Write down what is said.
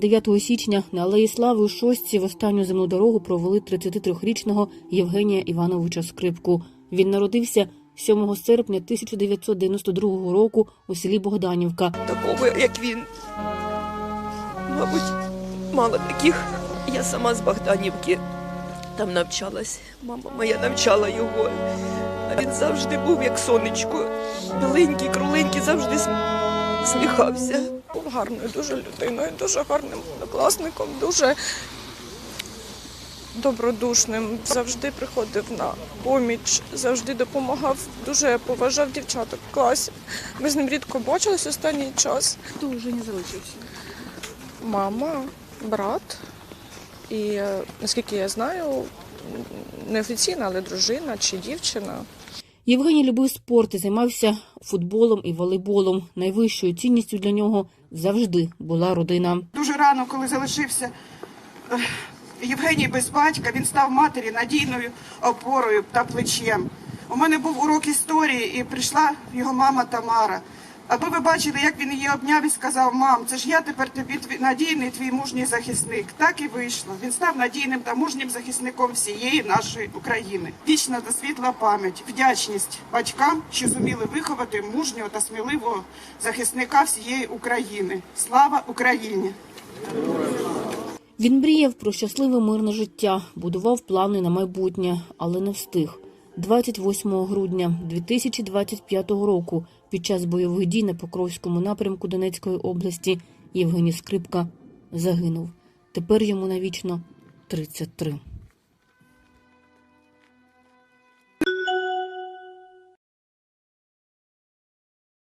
9 січня на Алеї Слави у Шостці в останню земну дорогу провели 33-річного Євгенія Івановича Скрипку. Він народився 7 серпня 1992 року у селі Богданівка. такого, як він. Мабуть, мало таких. Я сама з Богданівки там навчалась. Мама моя навчала його. А він завжди був як сонечко. Біленький, кругленький, завжди см- сміхався. Був гарною дуже людиною, дуже гарним однокласником, дуже добродушним. Завжди приходив на поміч, завжди допомагав, дуже поважав дівчаток в класі. Ми з ним рідко бачились останній час. Хто вже не залишився? Мама, брат і, е, наскільки я знаю, неофіційна, але дружина чи дівчина. Євгеній любив спорт і займався футболом і волейболом. Найвищою цінністю для нього завжди була родина. Дуже рано, коли залишився е, Євгеній без батька, він став матері надійною опорою та плечем. У мене був урок історії, і прийшла його мама Тамара. Аби ви бачили, як він її обняв і сказав: Мам, це ж я тепер тобі твій надійний твій мужній захисник. Так і вийшло. Він став надійним та мужнім захисником всієї нашої України. Вічна та світла пам'ять, вдячність батькам, що зуміли виховати мужнього та сміливого захисника всієї України. Слава Україні! Він мріяв про щасливе мирне життя, будував плани на майбутнє, але не встиг. 28 грудня 2025 року під час бойових дій на Покровському напрямку Донецької області Євгеній Скрипка загинув. Тепер йому навічно 33.